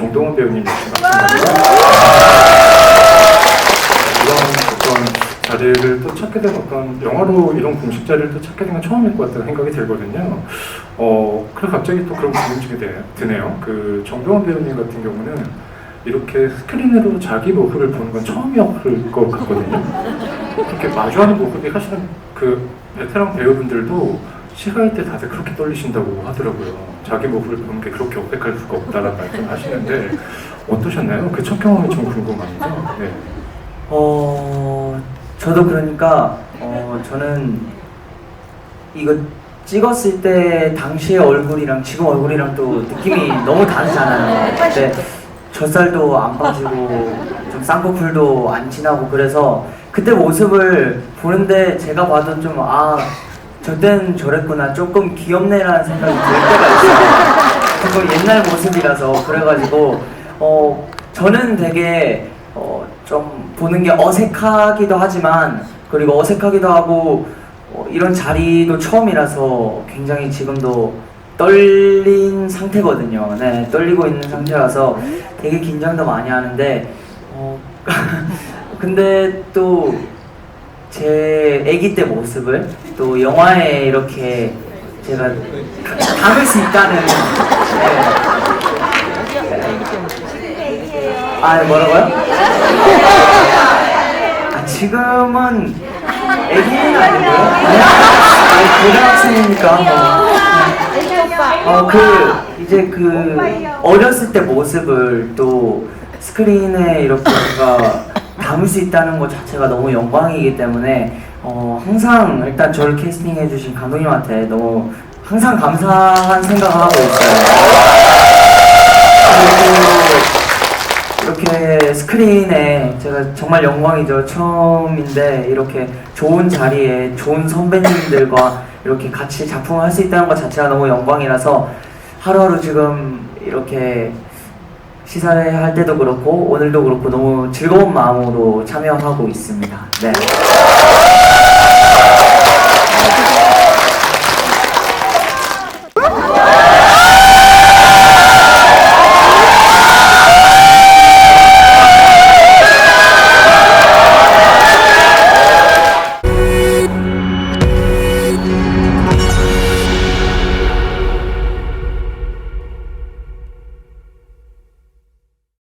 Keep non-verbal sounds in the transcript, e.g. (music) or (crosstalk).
정동원 배우님 역시 마찬가지로 이런 어떤 자리를 또 찾게 된 어떤 영화로 이런 공식 자리를 또 찾게 된 건 처음일 것 같다는 생각이 들거든요. 어, 그래 갑자기 또 그런 궁금증이 드- 드네요. 그 정동원 배우님 같은 경우는 이렇게 스크린으로 자기 모습을 보는 건 처음이었을 것 같거든요. 그렇게 마주하는 모습이 사실은 그 베테랑 배우분들도 시가일 때 다들 그렇게 떨리신다고 하더라고요. 자기 모습을 보는 게 그렇게 어색할 수가 없다라는 말씀을 하시는데 어떠셨나요? 그 첫 경험이 좀 궁금합니다. 네. 어, 저도 그러니까, 어, 저는 이거 찍었을 때 당시의 얼굴이랑 지금 얼굴이랑 또 느낌이 너무 다르잖아요. 그때 젖살도 안 빠지고, 좀 쌍꺼풀도 안 진하고 그래서 그때 모습을 보는데 제가 봐도 좀, 아, 저땐 저랬구나. 조금 귀엽네라는 생각이 들 때가 있어요. 조금 옛날 모습이라서 그래가지고, 어, 저는 되게, 어, 좀 보는 게 어색하기도 하지만 그리고 어색하기도 하고 어, 이런 자리도 처음이라서 굉장히 지금도 떨린 상태거든요. 네, 떨리고 있는 상태라서 되게 긴장도 많이 하는데 어, (laughs) 근데 또 제 아기 때 모습을 또 영화에 이렇게 제가 다- 담을 수 있다는 네. 아 뭐라고요? 아, 지금은 애기는 아니고요. 아니, 고등학생이니까 뭐. 어, 그, 이제 그, 어렸을 때 모습을 또 스크린에 이렇게 제가 담을 수 있다는 것 자체가 너무 영광이기 때문에, 어, 항상 일단 저를 캐스팅해 주신 감독님한테 너무 항상 감사한 생각을 하고 있어요. 이렇게 스크린에 제가 정말 영광이죠. 처음인데 이렇게 좋은 자리에 좋은 선배님들과 이렇게 같이 작품을 할 수 있다는 것 자체가 너무 영광이라서 하루하루 지금 이렇게 시사회 할 때도 그렇고 오늘도 그렇고 너무 즐거운 마음으로 참여하고 있습니다. 네.